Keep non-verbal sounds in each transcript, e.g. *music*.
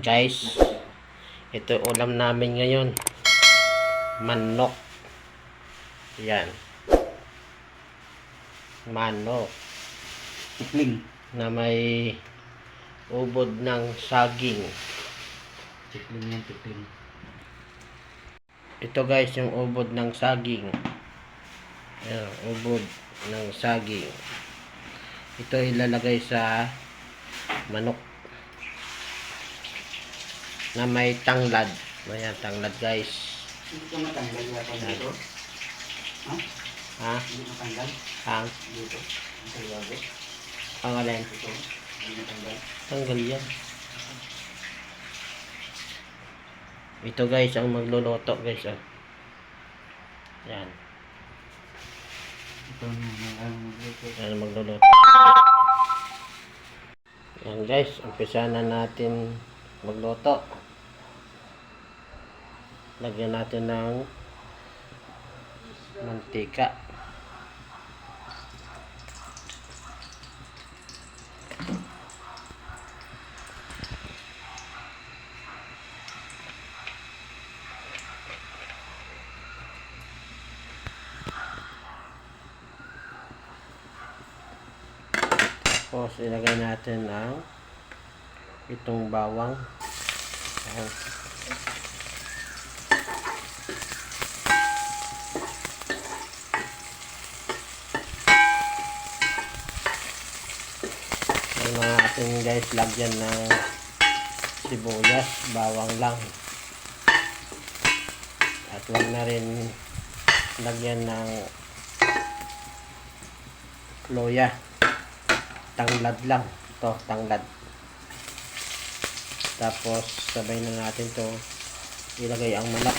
Yan guys. Ito ulam namin ngayon. Manok. Yan. Manok. Tikling. Na may ubod ng saging. Tikling yan, tikling. Ito guys yung ubod ng saging. Ayan, ubod ng saging. Ito ilalagay sa manok na may tanglad. Ayan, tanglad guys. Hindi ka matanggal yata dito. Ha? Ha? Hindi matanggal Ang, dito. Ang kaliwago. ang alin? Ito. Hindi matanggal. Tanggal yan. Ito guys ang magluluto guys. Oh. Yan. Ito na ang magluto. Yan magluluto. Yan guys, umpisa na natin magluto. Lagyan natin ng mantika. Tapos ilagay natin ang itong bawang. Ayan. Ayan na natin guys. Lagyan ng sibuyas, bawang lang. At huwag na rin lagyan ng loya. Tanglad lang to tanglad. Tapos sabay na natin to ilagay ang manok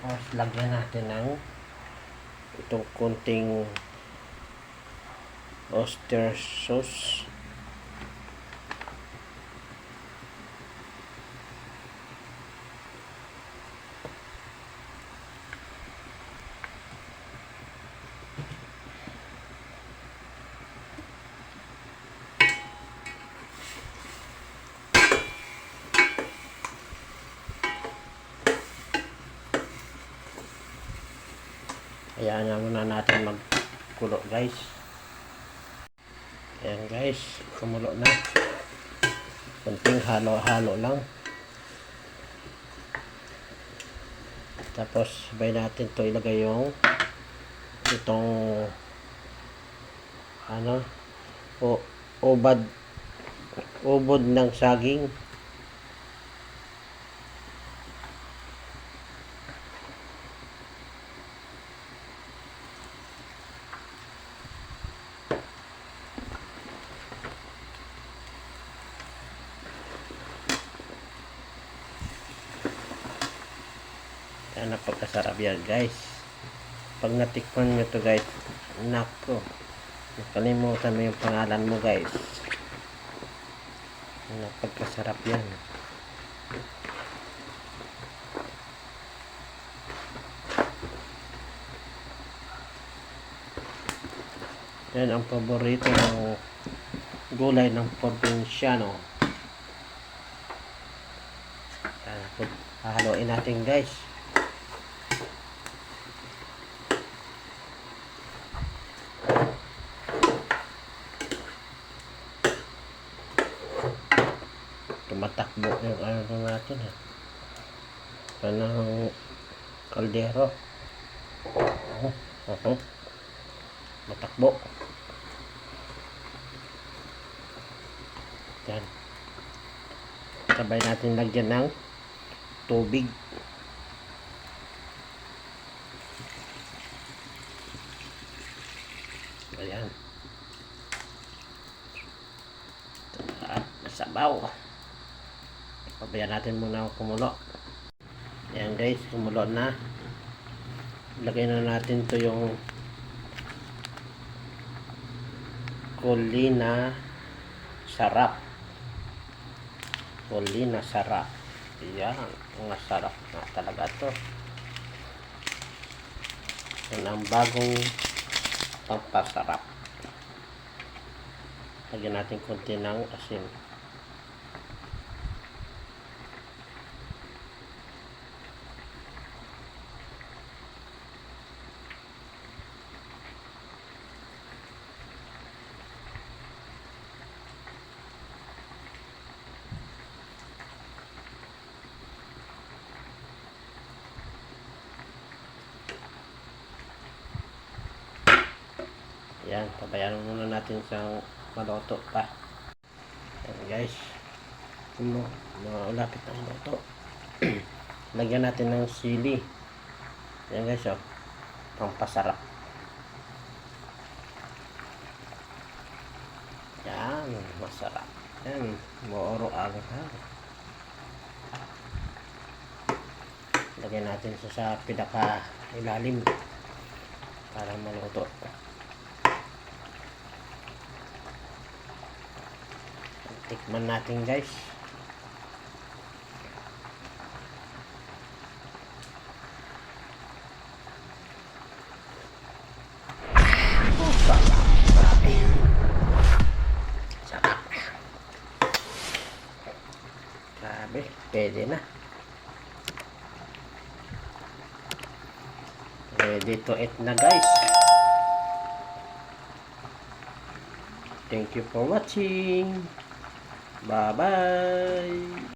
tapos lagyan natin ng itong kunting oyster sauce Hayaan na muna natin magkulo guys. Ayan guys, kumulo na. Kunting halo-halo lang. Tapos sabay natin to ilagay yung itong ano o ubad ubod ng saging Yan napagkasarap yan guys. Pag natikman nyo to guys, nako. Nakalimutan mo yung pangalan mo guys. Napagkasarap yan. Yan ang paborito ng gulay ng probinsyano. Yan, hahaluin natin guys. Tumatakbo yung ano natin ha. Panang kaldero. Oh, oh, Matakbo. Yan. Sabay natin lagyan ng tubig. Ayan. At masabaw. Pabayaan natin muna kumulo. Ayan guys, kumulo na. Lagay na natin to yung Colina sarap. Colina sarap. Yan, mga sarap na talaga to. Yan ang bagong pampasarap. Lagyan natin konti ng asin. Yan, pabayaan muna natin siyang maluto pa. Yan guys. Ano, malapit ang luto. *clears throat* Lagyan natin ng sili. Yan guys, oh. Pampasarap. Yan, masarap. Yan, mooro ang ha. Lagyan natin siya sa pinaka ilalim para maluto. Tikman natin guys. Grabe. Pwede na. Ready to eat na guys. Thank you for watching. Bye-bye.